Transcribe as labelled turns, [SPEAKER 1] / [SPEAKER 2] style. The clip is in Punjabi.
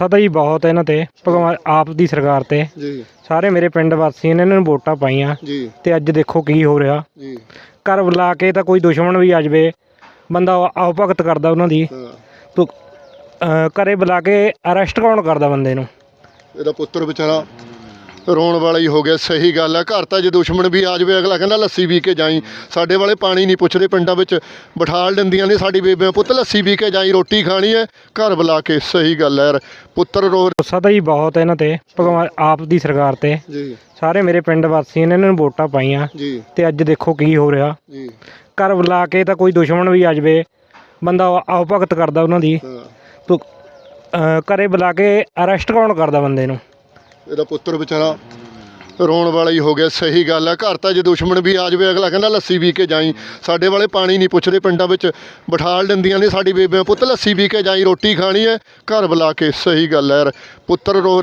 [SPEAKER 1] ਗੁੱਸਾ ਤਾਂ ਜੀ ਬਹੁਤ ਇਹਨਾਂ ਤੇ। ਭਗਵਾਨ ਆਪ ਦੀ ਸਰਕਾਰ ਤੇ।
[SPEAKER 2] ਜੀ।
[SPEAKER 1] ਸਾਰੇ ਮੇਰੇ ਪਿੰਡ ਵਾਸੀ ਨੇ ਇਹਨਾਂ ਨੂੰ ਵੋਟਾਂ ਪਾਈਆਂ।
[SPEAKER 2] ਜੀ।
[SPEAKER 1] ਤੇ ਅੱਜ ਦੇਖੋ ਕੀ ਹੋ ਰਿਹਾ।
[SPEAKER 2] ਜੀ।
[SPEAKER 1] ਘਰ ਬੁਲਾ ਕੇ ਤਾਂ ਕੋਈ ਦੁਸ਼ਮਣ ਵੀ ਆ ਜਾਵੇ। ਬੰਦਾ ਆਓ ਭਗਤ ਕਰਦਾ ਉਹਨਾਂ ਦੀ।
[SPEAKER 2] ਹਾਂ।
[SPEAKER 1] ਤੋ ਅਹ ਘਰੇ ਬੁਲਾ ਕੇ ਅਰੈਸਟ ਕੌਣ ਕਰਦਾ ਬੰਦੇ ਨੂੰ?
[SPEAKER 2] ਇਹਦਾ ਪੁੱਤਰ ਵਿਚਾਰਾ। ਰੋਣ ਵਾਲਾ ਹੀ ਹੋ ਗਿਆ ਸਹੀ ਗੱਲ ਹੈ ਘਰ ਤਾਂ ਜੇ ਦੁਸ਼ਮਣ ਵੀ ਆ ਜਾਵੇ ਅਗਲਾ ਕਹਿੰਦਾ ਲੱਸੀ ਪੀ ਕੇ ਜਾਈ। ਸਾਡੇ ਵਾਲੇ ਪਾਣੀ ਨਹੀਂ ਪੁੱਛਦੇ ਪਿੰਡਾਂ ਵਿੱਚ ਬਿਠਾਲ ਦਿੰਦੀਆਂ ਨੇ ਸਾਡੀ ਬੇਬੇ ਪੁੱਤ ਲੱਸੀ ਪੀ ਕੇ ਜਾਈ ਰੋਟੀ ਖਾਣੀ ਹੈ ਘਰ ਬੁਲਾ ਕੇ। ਸਹੀ ਗੱਲ ਹੈ ਯਾਰ। ਪੁੱਤਰ ਰੋ
[SPEAKER 1] ਗੁੱਸਾ ਤਾਂ ਜੀ ਬਹੁਤ ਇਹਨਾਂ ਤੇ ਭਗਵਾਨ ਆਪ ਦੀ ਸਰਕਾਰ ਤੇ।
[SPEAKER 2] ਜੀ।
[SPEAKER 1] ਸਾਰੇ ਮੇਰੇ ਪਿੰਡ ਵਾਸੀ ਨੇ ਇਹਨਾਂ ਨੂੰ ਵੋਟਾਂ ਪਾਈਆਂ।
[SPEAKER 2] ਜੀ।
[SPEAKER 1] ਤੇ ਅੱਜ ਦੇਖੋ ਕੀ ਹੋ ਰਿਹਾ।
[SPEAKER 2] ਜੀ।
[SPEAKER 1] ਘਰ ਬੁਲਾ ਕੇ ਤਾਂ ਕੋਈ ਦੁਸ਼ਮਣ ਵੀ ਆ ਜਾਵੇ ਬੰਦਾ ਆਓ ਭਗਤ ਕਰਦਾ ਉਹਨਾਂ ਦੀ।
[SPEAKER 2] ਹਾਂ।
[SPEAKER 1] ਤੋ ਘਰੇ ਬੁਲਾ ਕੇ ਅਰੈਸਟ ਕੌਣ ਕਰਦਾ ਬੰਦੇ ਨੂੰ?
[SPEAKER 2] ਇਹਦਾ ਪੁੱਤਰ ਵਿਚਾਰਾ ਰੋਣ ਵਾਲਾ ਹੀ ਹੋ ਗਿਆ, ਸਹੀ ਗੱਲ ਹੈ ਘਰ ਤਾਂ ਜੇ ਦੁਸ਼ਮਣ ਵੀ ਆ ਜਾਵੇ, ਅਗਲਾ ਕਹਿੰਦਾ ਲੱਸੀ ਪੀ ਕੇ ਜਾਈ। ਸਾਡੇ ਵਾਲੇ ਪਾਣੀ ਨਹੀਂ ਪੁੱਛਦੇ, ਪਿੰਡਾਂ ਵਿੱਚ ਬਿਠਾਲ ਦਿੰਦੀਆਂ ਨੇ ਸਾਡੀ ਬੇਬੇ ਪੁੱਤ, ਲੱਸੀ ਪੀ ਕੇ ਜਾਈ, ਰੋਟੀ ਖਾਣੀ ਹੈ, ਘਰ ਬੁਲਾ ਕੇ। ਸਹੀ ਗੱਲ ਹੈ ਯਾਰ, ਪੁੱਤਰ ਰੋ